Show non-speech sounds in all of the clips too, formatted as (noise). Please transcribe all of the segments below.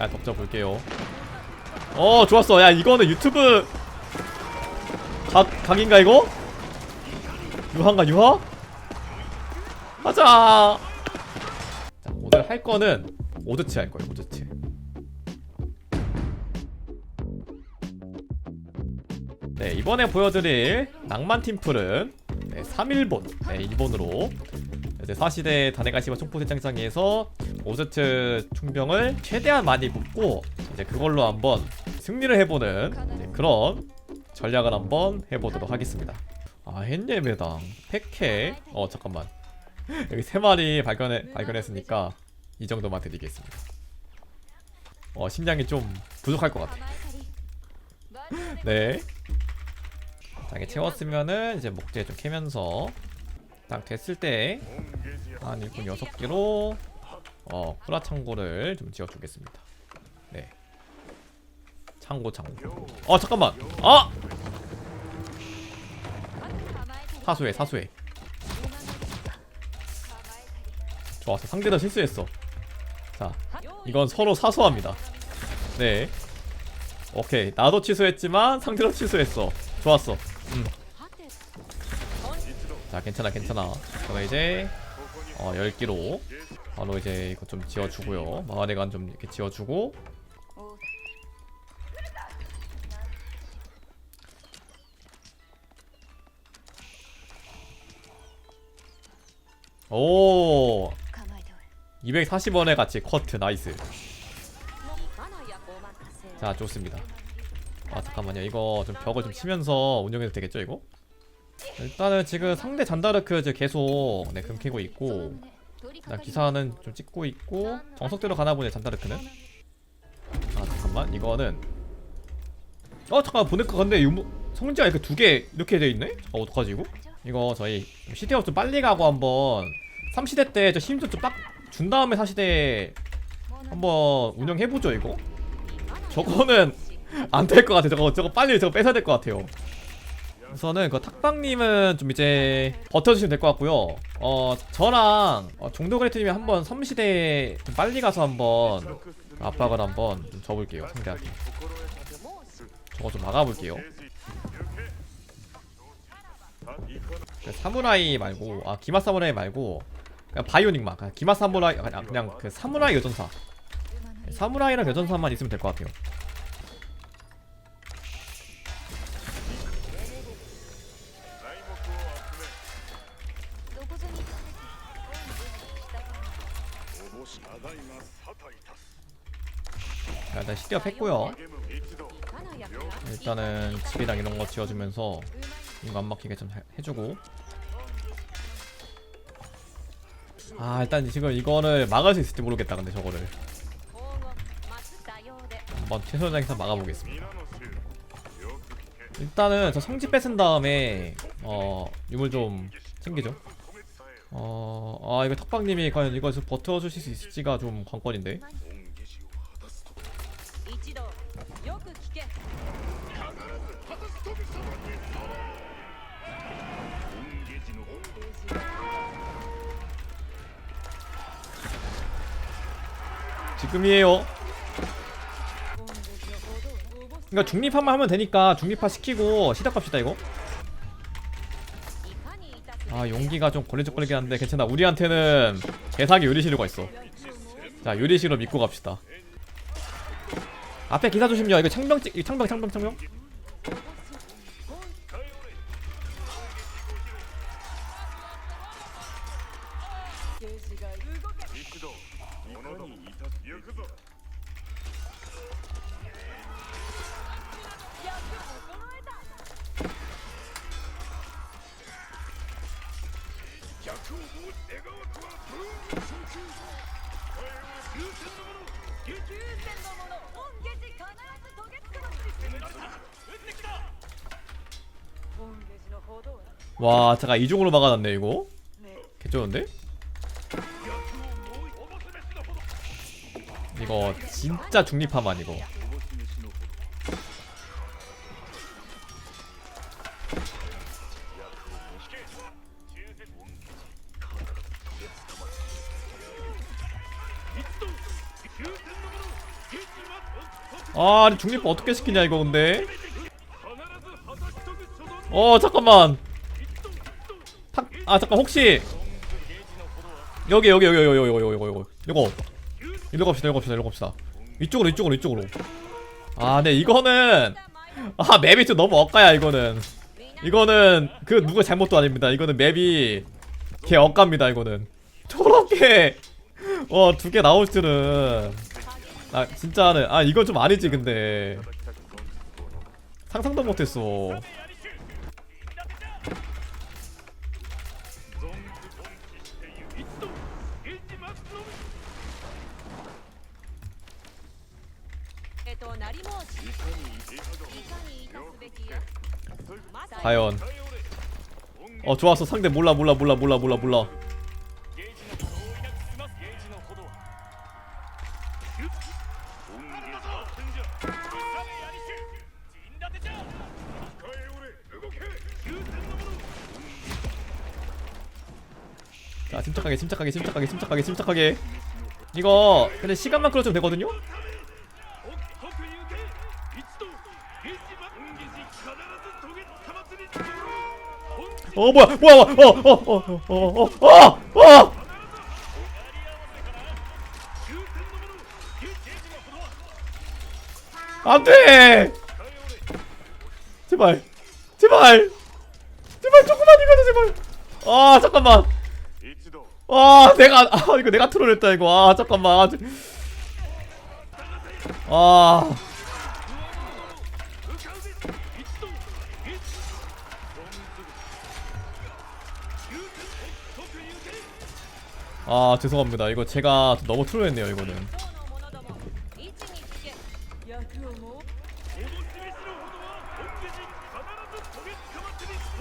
자 덕져 볼게요. 어 좋았어. 야 이거는 유튜브 각, 각인가 이거? 유한가 유하? 가자! 자 오늘 할 거는 오드치 할 거예요 오드치 네 이번에 보여드릴 낭만 팀플은 네, 3일본. 네 일본으로 이제 4시대 다네가시마 총포대장장에서 오즈트 충병을 최대한 많이 붙고 이제 그걸로 한번 승리를 해보는 그런 전략을 한번 해보도록 하겠습니다. 아 헨예배당 팩해. 어 잠깐만. (laughs) 여기 세 마리 발견해 발견했으니까 이 정도만 드리겠습니다. 어 심장이 좀 부족할 것 같아. (laughs) 네. 자, 이게 채웠으면은 이제 목재 좀 캐면서 딱 됐을 때 한 일꾼 6개로 어 후라 창고를 좀 지어주겠습니다. 네. 창고 창고. 어 잠깐만. 아 사수해 사수해. 좋았어. 상대도 실수했어. 자 이건 서로 사소합니다. 네. 오케이. 나도 취소했지만 상대도 취소했어. 좋았어. 음. 자 괜찮아 괜찮아. 그럼 이제 어 10기로 바로 이제 이거 좀 지어주고요. 마을에간 좀 이렇게 지어주고. 오! 240원에 같이 커트 나이스. 자 좋습니다. 아 잠깐만요. 이거 좀 벽을 좀 치면서 운영해도 되겠죠 이거? 일단은 지금 상대 잔다르크 이제 계속 네 금캐고 있고 나 기사는 좀 찍고 있고 정석대로 가나 보네 잔다르크는 아 잠깐만 이거는 어 잠깐 보니까 근데 유무 성지가 이렇게 두 개 이렇게 돼 있네? 아 어떡하지 이거? 이거 저희 시대업 좀 빨리 가고 한번 3시대 때 저힘좀빡 준 다음에 4시대 한번 운영해보죠 이거? 저거는 (laughs) 안 될 것 같아 저거 저거 빨리 저거 뺏어야 될 것 같아요 우선은 그 탁방님은 좀 이제 버텨주시면 될 것 같고요. 어 저랑 어, 종도그레이트님이 한번 3시대 좀 빨리 가서 한번 압박을 한번 좀 줘볼게요 상대한테. 저거 좀 막아볼게요. 그 사무라이 말고 아 기마 사무라이 말고 그냥 바이오닉만 그냥 기마 사무라이 그냥, 그냥 그 사무라이 여전사. 사무라이랑 여전사만 있으면 될 것 같아요 자, 일단 시대업 했고요. 일단은 집이랑 이런 거 지어주면서 이거 안 막히게 좀 해- 해주고. 아 일단 지금 이거를 막을 수 있을지 모르겠다 근데 저거를. 한번 최선을 막아보겠습니다. 일단은 저 성지 뺏은 다음에 어 유물 좀 챙기죠. 어아 이거 턱방님이 과연 이거 좀 버텨 주실 수 있을지가 좀 관건인데 금이에요. 그러니까 중립화만 하면 되니까 중립화 시키고 시작 갑시다 이거. 아 용기가 좀 걸리적거리긴 한데 괜찮아. 우리한테는 개사기 요리시루가 있어. 자 요리시루 믿고 갑시다. 앞에 기사 조심요. 이거 창병 찍 창병 창병 창병. 와 잠깐 이중으로 막아놨네 이거? 개쩌는데? 이거 진짜 중립화만 이거? 아 중립부 어떻게 시키냐 이거 근데 어 잠깐만. 탁, 아 잠깐 혹시. 여기 여기 여기 여기 여기 여기 여기 여기. 이거. 이리로 갑시다 이리로 갑시다 이리로 갑시다. 이쪽으로 이쪽으로 이쪽으로. 아 네 이거는. 아 맵이 좀 너무 엇가야 이거는. 이거는 그 누구 잘못도 아닙니다. 이거는 맵이 개 엇갑니다 이거는. 저렇게. 어두 개 나올 줄은. 아 진짜는. 아 이건 좀 아니지 근데. 상상도 못했어 과연. 어 좋았어. 상대 몰라 몰라 몰라 몰라 몰라 몰라. 자 침착하게 침착하게 침착하게 침착하게 침착하게. 이거 근데 시간만 끌어주면 되거든요? 어 뭐야? 뭐야 어어어어어어어어! 안돼! 제발. 제발. 제발 조금만 이거도 제발. 아 잠깐만. 아 내가 아 이거 내가 트롤했다 이거. 아 잠깐만. 아 아 죄송합니다. 이거 제가 너무 트롤했네요 이거는.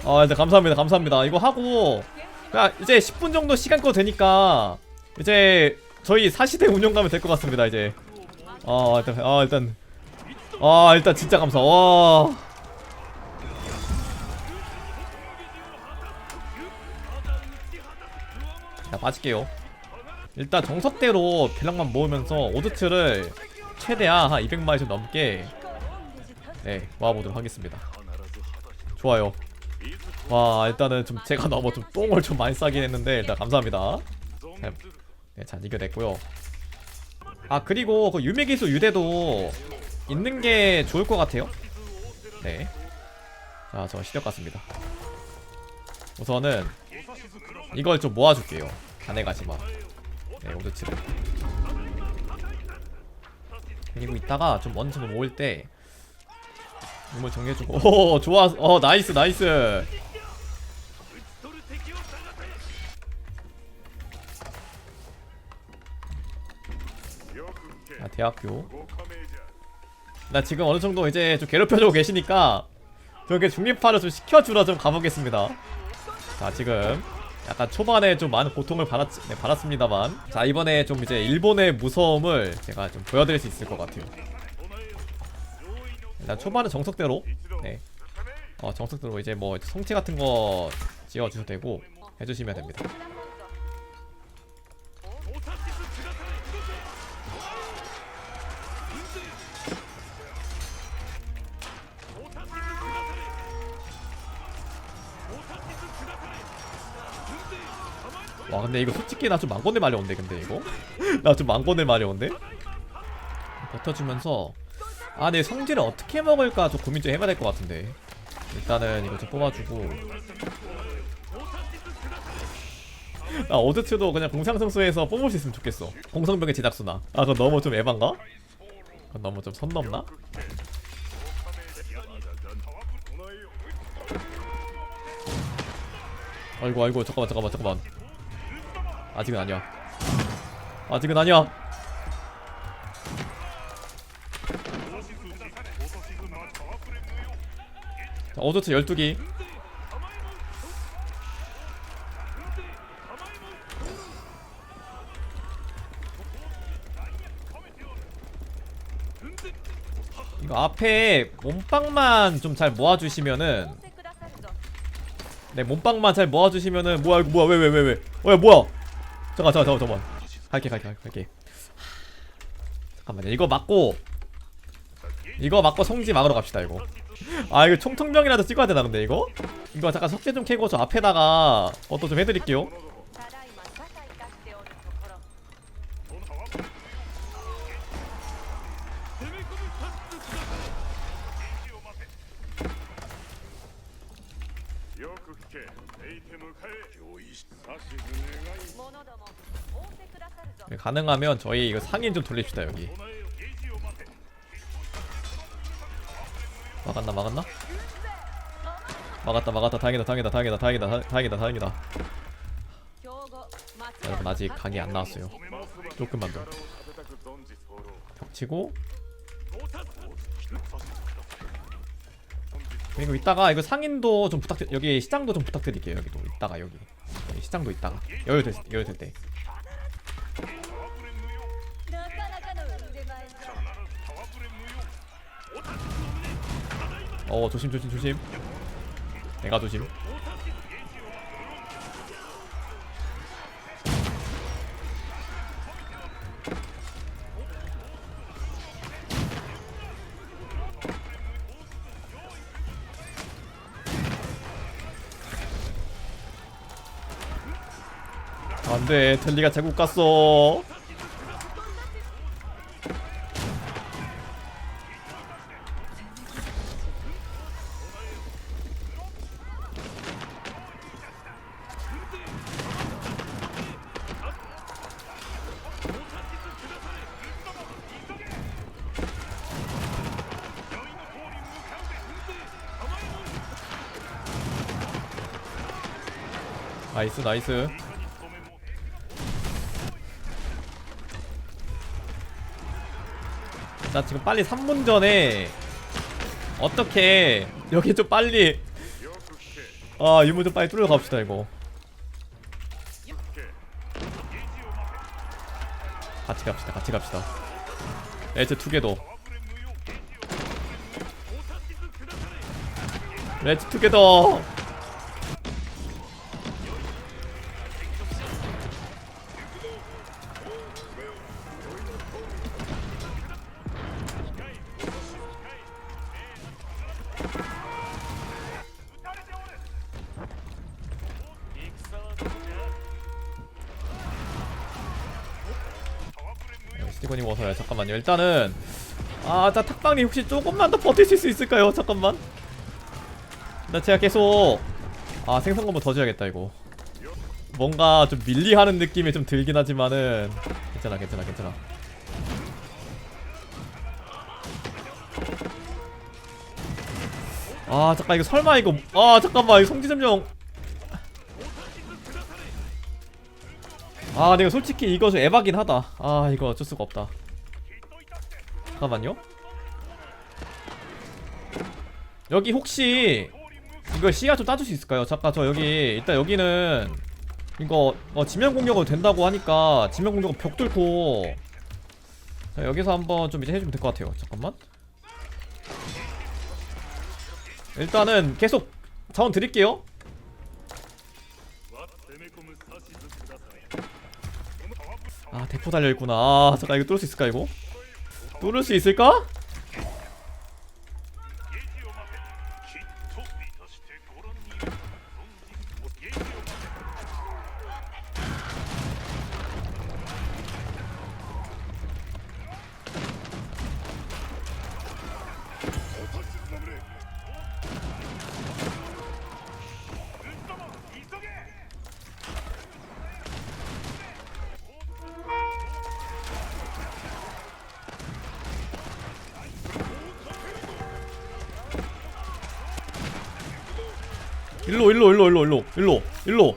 아 일단 감사합니다 감사합니다. 이거 하고 그 이제 10분 정도 시간 꺼 되니까 이제 저희 4시대 운영 가면 될 것 같습니다 이제. 아 일단 아 일단. 아 일단 진짜 감사. 와. 자, 빠질게요. 일단 정석대로 빌랑만 모으면서 오드트를 최대한 한 200마리 좀 넘게 네 모아보도록 하겠습니다. 좋아요. 와 일단은 좀 제가 (laughs) 너무 좀 똥을 좀 많이 싸긴 했는데 일단 감사합니다. 잘, 네, 잘 이겨냈고요. 아 그리고 그 유미기수 유대도 있는 게 좋을 것 같아요. 네. 자, 저 시력 같습니다. 우선은 이걸 좀 모아줄게요. 가내가지 마. 네, 오드치를. 그리고 이따가 좀 먼저 모을 때 이걸 정리해주고. (laughs) 오, 좋아. 어, 나이스, 나이스. 아, 대학교. 나 지금 어느 정도 이제 좀 괴롭혀주고 계시니까 저게 중립파를 좀 시켜주러 좀 가보겠습니다. 자, 지금 약간 초반에 좀 많은 고통을 받았, 네, 받았습니다만 자, 이번에 좀 이제 일본의 무서움을 제가 좀 보여드릴 수 있을 것 같아요. 일단 초반은 정석대로 네. 어, 정석대로 이제 뭐 성체 같은 거 지어주셔도 되고 해주시면 됩니다. 와 근데 이거 솔직히 나 좀 망건들 마려운데 근데 이거? (laughs) 나 좀 망건들 마려운데 버텨주면서 아 내 성질을 어떻게 먹을까 좀 고민 좀 해봐야 될 것 같은데. 일단은 이거 좀 뽑아주고. 나 오드트도 그냥 공상성수에서 뽑을 수 있으면 좋겠어. 공성병의 제작수나. 아 그건 너무 좀 에반가? 그건 너무 좀 선 넘나? 아이고 아이고 잠깐만 잠깐만 잠깐만 아직은 아니야. 아직은 아니야. 자, 어조트 12기. 이거 앞에 몸빵만 좀 잘 모아주시면은 네 몸빵만 잘 모아주시면은 뭐야 이거 뭐야 왜 왜 왜왜? 왜, 왜, 왜. 어, 뭐야? 잠깐 잠깐 잠깐 잠깐 갈게 갈게 갈게 갈게. 잠깐만요. 이거 맞고 이거 맞고 성지 막으러 갑시다 이거. 아 이거 총통병이라도 찍어야 되나 근데 이거? 이거 잠깐 석재 좀 캐고 저 앞에다가 어또 좀 해드릴게요 예, 가능하면 저희 이거 상인 좀 돌립시다 여기. 막았나 막았나? 막았다 막았다. 다행이다 다행이다 다행이다 다행이다 다행이다 다행이다. 아, 여러분 아직 강이 안 나왔어요. 조금만 더. 겹치고. 그리고 이따가 이거 상인도 좀 부탁드 여기 시장도 좀 부탁드릴게요 여기도. 이따가 여기, 여기 시장도 이따가. 여유 될, 여유 될때. 어 조심 조심 조심. 내가 조심. 안돼. 텔리가 제국 갔어. 나이스 나이스. 나 지금 빨리 3분 전에 어떻게 여기 좀 빨리 아 유무 좀 빨리 뚫려 갑시다 이거. 같이 갑시다 같이 갑시다. 레츠 투게더. 레츠 투게더. 스티건이 워서요 잠깐만요. 일단은 아나 탁방이 혹시 조금만 더 버티실 수 있을까요? 잠깐만. 나 제가 계속 아 생선 건물 더 줘야겠다 이거. 뭔가 좀 밀리하는 느낌이 좀 들긴 하지만은 괜찮아 괜찮아 괜찮아. 아 잠깐 이거 설마 이거 아 잠깐만 이거 성지점령 아 내가 솔직히 이거 좀 에바긴 하다. 아 이거 어쩔 수가 없다. 잠깐만요. 여기 혹시 이거 시야 좀 따줄 수 있을까요? 잠깐 저 여기 일단 여기는 이거 어, 지면 공격으로 된다고 하니까 지면 공격 벽 뚫고 자, 여기서 한번 좀 이제 해주면 될 것 같아요. 잠깐만. 일단은 계속 자원 드릴게요 아 대포 달려있구나 아 잠깐 이거 뚫을 수 있을까 이거? 뚫을 수 있을까? 일로.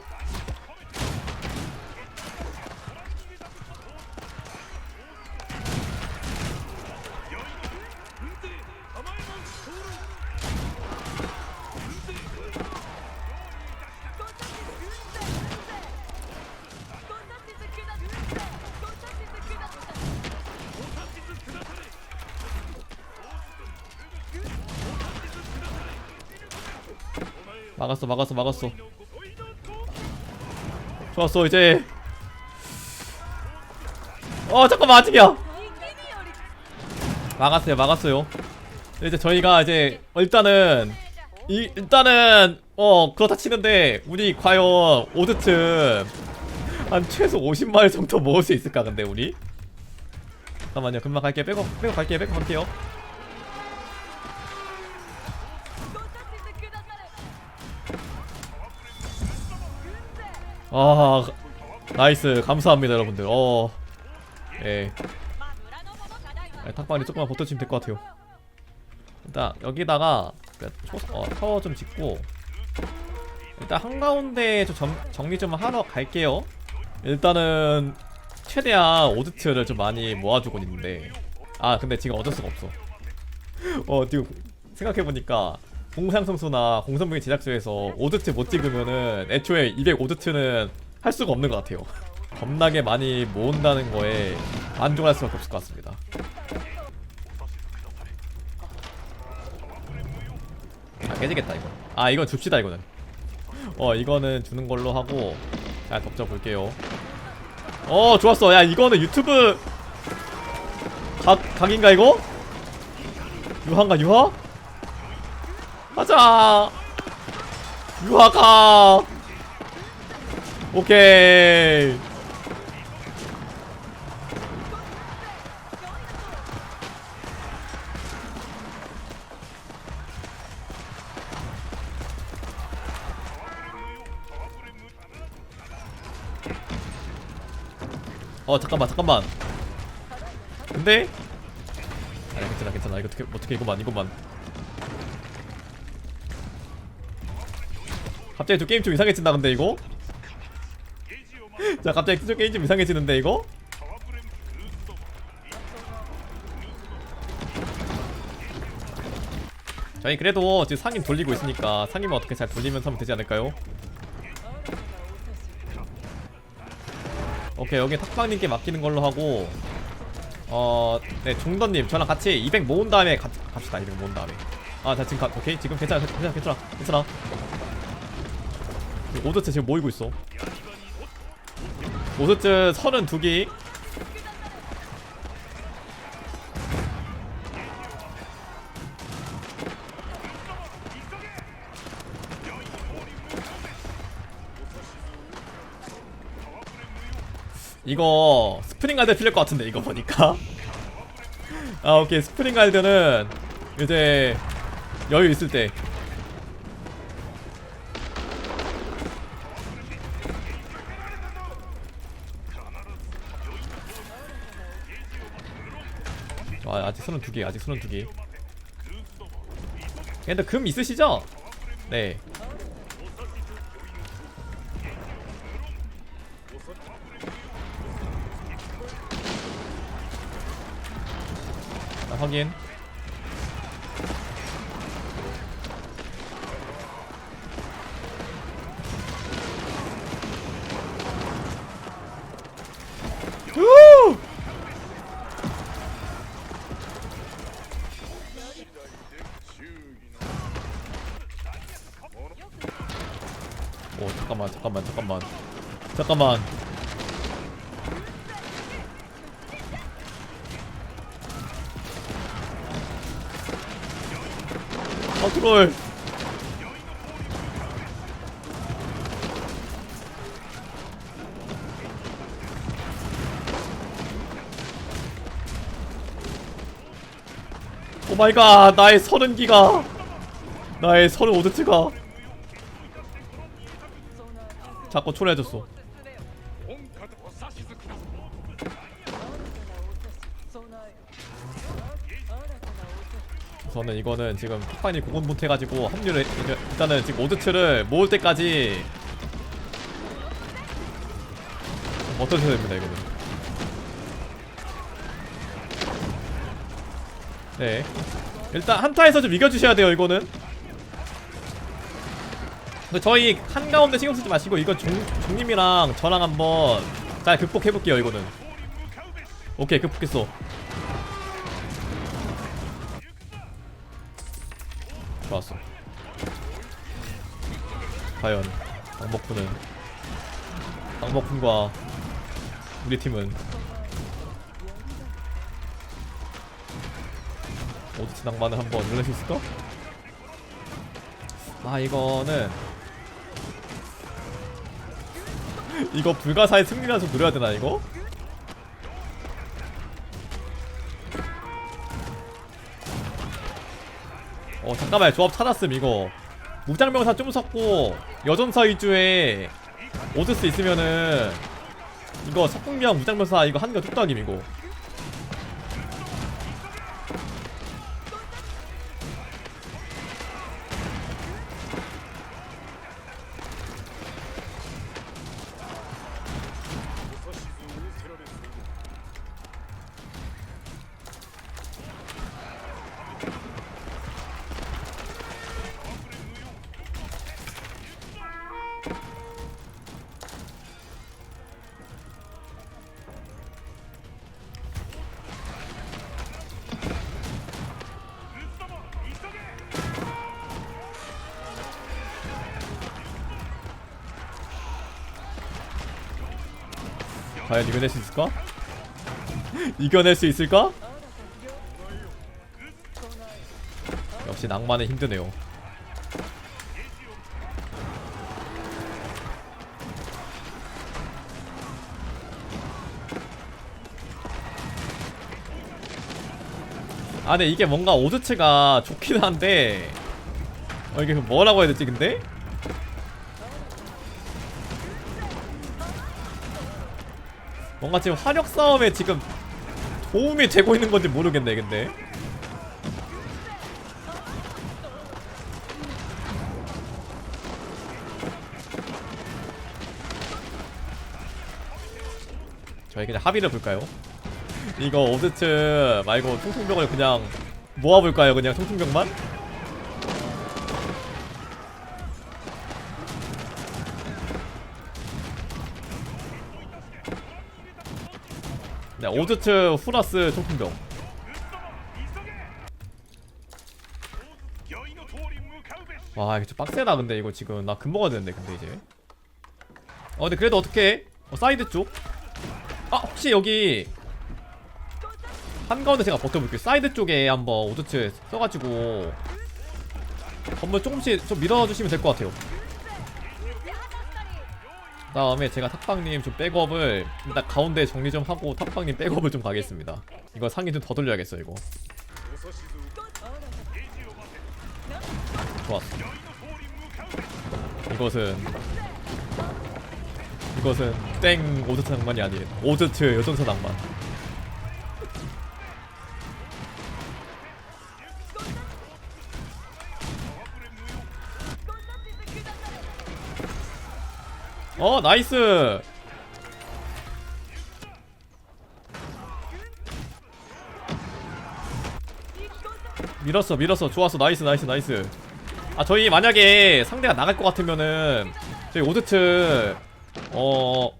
막았어 막았어 막았어 좋았어 이제. 어 잠깐만 아직이야. 막았어요 막았어요. 이제 저희가 이제 일단은 이 일단은 어 그렇다 치는데 우리 과연 오드트 한 최소 50마일 정도 모을 수 있을까 근데 우리? 잠깐만요 금방 갈게요. 빼고 빼고 갈게요 빼고 갈게요 아 나이스. 감사합니다 여러분들. 어. 예. 네, 탁방이 조금만 버텨주시면 될 것 같아요. 일단 여기다가 그 초, 어, 타워 좀 짓고 일단 한가운데 좀 정, 정리 좀 하러 갈게요. 일단은 최대한 오드트를 좀 많이 모아주고 있는데. 아 근데 지금 어쩔 수가 없어. (laughs) 어 지금 생각해보니까 공상성수나 공성무기 제작소에서 오드트 못 찍으면은 애초에 200 오드트는 할 수가 없는 것 같아요. (laughs) 겁나게 많이 모은다는 거에 만족할 수밖에 없을 것 같습니다. 아 깨지겠다 이거. 아 이건 줍시다 이거는. 어 이거는 주는 걸로 하고 잘 덮쳐 볼게요. 어 좋았어. 야 이거는 유튜브 각 각인가 이거? 유한가 유하 가자. 유하가. 오케이. 어 잠깐만 잠깐만. 근데? 아니 괜찮아 괜찮아. 이거 어떻게 어떻게 이거만 이거만 갑자기 저 게임 좀 이상해진다 근데 이거? (laughs) 자 갑자기 저 게임 좀 이상해지는데 이거? 저희 그래도 지금 상임 돌리고 있으니까 상임은 어떻게 잘 돌리면서 하면 되지 않을까요? 오케이 여기 탁방님께 맡기는 걸로 하고 어네 종던님 저랑 같이 200 모은 다음에 가, 갑시다 200 모은 다음에. 아 자 지금 가 오케이? 지금 괜찮아 괜찮아 괜찮아 괜찮아 오드트 지금 모이고 있어. 오드트 32개 이거 스프링 갈드 필요할 것 같은데 이거 보니까. (laughs) 아 오케이. 스프링 갈드는 이제 여유 있을 때 아, 아직 손은 두 개, 아직 손은 두 개. 근데 금 있으시죠? 네. 자, 확인. 잠깐만 잠깐만. 잠깐만. 아 트롤. 오마이갓 나의 서른 기가. 나의 서른 오드트가 자꾸 초래해줬어. 저는 이거는 지금 픽판이 공원 못해가지고 합류를 일단은 지금 오드트를 모을 때까지 어떠셔야 됩니다 이거는. 네. 일단 한타에서 좀 이겨주셔야 돼요 이거는 저희 한가운데 신경 쓰지 마시고 이거 종, 종님이랑 저랑 한번 잘 극복해볼게요 이거는. 오케이 극복했어. 좋았어. 과연 강복훈은 강복훈과 우리 팀은 오드치 낭만을 한번 눌릴 수 있을까? 아 이거는 (laughs) 이거 불가사의 승리라 좀 노려야 되나 이거? 어 잠깐만 조합 찾았음 이거 무장병사 좀 섞고 여전사 위주의 오드스 있으면은 이거 석궁명 무장병사 이거 한거 뚝딱임 이거 과연 이겨낼 수 있을까? 이겨낼 수 있을까? 역시 낭만은 힘드네요. 아 근데 이게 뭔가 오드츠가 좋긴 한데 어 이게 뭐라고 해야 되지 근데? 뭔가 지금 화력 싸움에 지금 도움이 되고 있는 건지 모르겠네 근데 저희 그냥 합의를 볼까요? 이거 오드츠 말고 통통병을 그냥 모아볼까요 그냥 통통병만? 아, 오드트 후라스 총풍병. 와 이거 좀 빡세다 근데 이거 지금. 나 금 먹어야 되는데 근데 이제. 어 근데 그래도 어떻게 어 사이드 쪽아 혹시 여기 한가운데 제가 버텨볼게요. 사이드 쪽에 한번 오드츠 써가지고. 건물 조금씩 좀 밀어주시면 될 것 같아요. 다음에 제가 탁방님 좀 백업을 일단 가운데 정리 좀 하고 탁방님 백업을 좀 가겠습니다. 이거 상위 좀더 돌려야겠어 이거. 좋았어. 이것은 이것은 땡 오드트 낭만이 아닌 오드트 여전사 낭만 어 나이스. 밀었어 밀었어. 좋았어. 나이스 나이스 나이스. 아 저희 만약에 상대가 나갈 것 같으면은 저희 오드트 어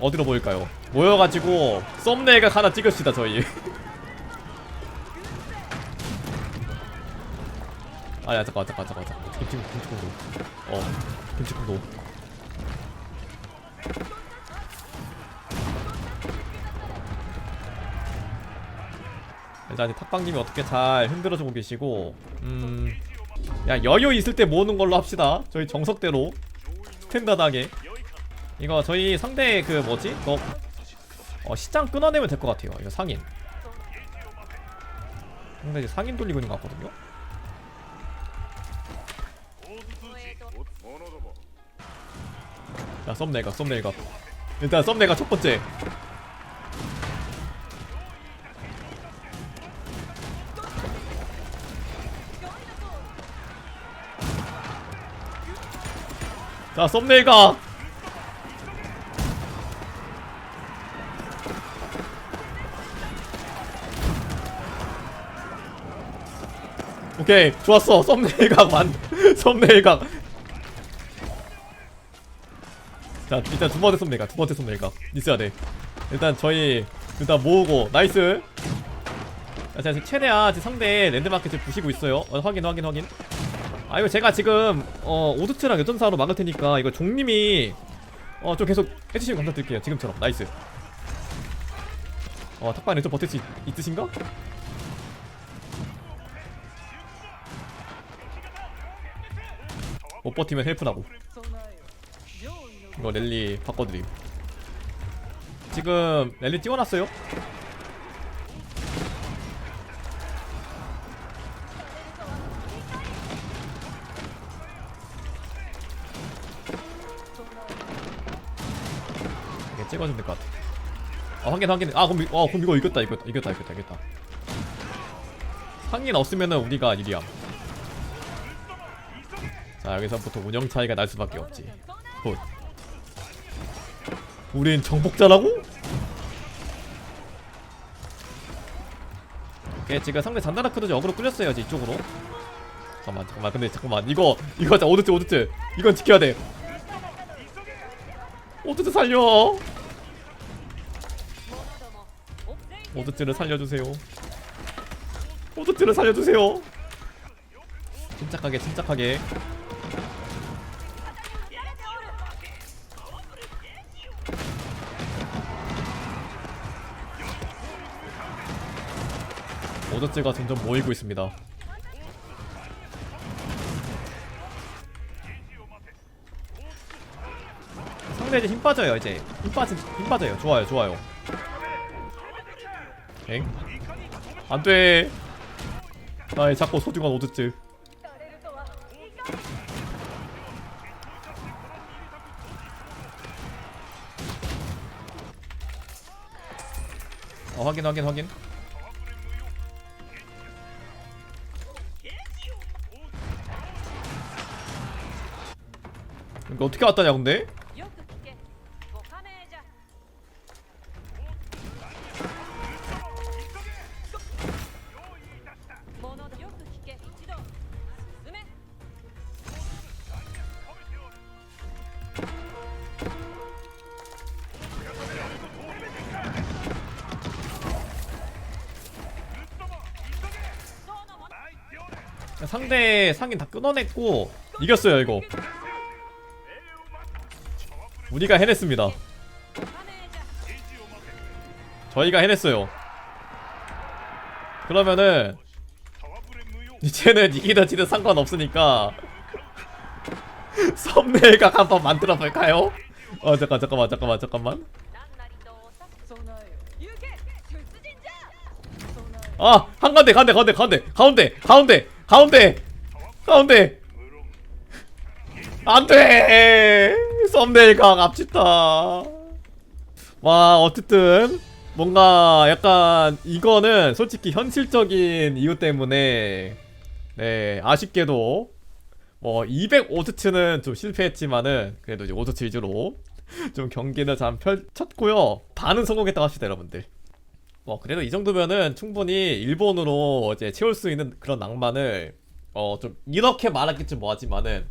어디로 모일까요? 모여가지고 썸네일각 하나 찍읍시다 저희. (laughs) 아야 잠깐 잠깐 잠깐 잠깐 김치 김치콩도 어 김치콩도 일단 이 탁방님이 어떻게 잘 흔들어주고 계시고 음 야 여유 있을 때 모으는 걸로 합시다. 저희 정석대로. 스탠다드하게. 이거 저희 상대 그 뭐지? 너 어, 시장 끊어내면 될 것 같아요. 이거 상인. 상대 이제 상인 돌리고 있는 것 같거든요 자 썸네일각 썸네일각 일단 썸네일각 첫 번째. 자 썸네일각 오케이 좋았어. 썸네일각 완 썸네일각 자 일단 두 번째 손밀가 두 번째 손밀가 있어야 돼. 일단 저희 일단 모으고 나이스! 자 지금 최대한 지금 상대 랜드마켓을 부시고 있어요. 어, 확인 확인 확인. 아 이거 제가 지금 어 오두트랑 여전사로 막을 테니까 이거 종님이 어 좀 계속 해주시면 감사드릴게요. 지금처럼. 나이스. 어 탁반에 좀 버틸 수 있, 있으신가? 못 버티면 헬프라고. 이거 랠리 바꿔드림. 지금 랠리 띄워놨어요? 이게 찍어주면 될 것 같아. 아 확인 확인. 아 그럼, 이- 어, 그럼 이거 이겼다 이겼다 이겼다 이겼다 이겼다. 상인 없으면은 우리가 유리함. 자 여기서부터 운영 차이가 날 수밖에 없지. 굿 우린 정복자라고? 오케이 지금 상대 잔다라크도 어그로 끌렸어요 이쪽으로. 잠깐만 잠깐만. 근데 잠깐만. 이거 이거 자 오드트 오드트. 이건 지켜야 돼. 오드트 살려! 오드트를 살려주세요. 오드트를 살려주세요. 침착하게 침착하게. 오드트가 점점 모이고 있습니다. 상대 이제 힘 빠져요 이제. 힘 빠진 힘 빠져요. 좋아요 좋아요. 엥? 안돼. 나의 작고 소중한 오드츠 어 확인 확인 확인 어떻게 왔다냐 근데? 상대 상인 다 끊어냈고 이겼어요 이거 우리가 해냈습니다 저희가 해냈어요 그러면은 이제는 이기다 지는 상관없으니까 (laughs) 썸네일 각 한번 만들어볼까요? 어 잠깐 잠깐만 잠깐만 잠깐만 아! 한가운데 가운데 가운데 가운데 가운데 가운데 가운데 가운데 안돼 썸네일 각 앞집다 와 어쨌든 뭔가 약간 이거는 솔직히 현실적인 이유 때문에 네 아쉽게도 뭐 205드츠는 좀 실패했지만은 그래도 이제 5드츠 위주로 (laughs) 좀 경기는 잘 펼쳤고요. 반은 성공했다고 합시다 여러분들. 뭐 그래도 이 정도면은 충분히 일본으로 이제 채울 수 있는 그런 낭만을 어 좀 이렇게 말하기 좀 뭐하지만은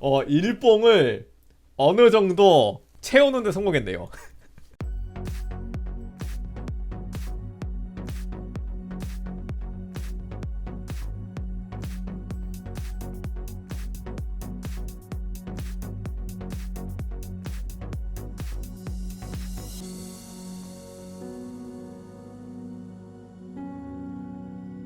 어 일봉을 어느 정도 채우는데 성공했네요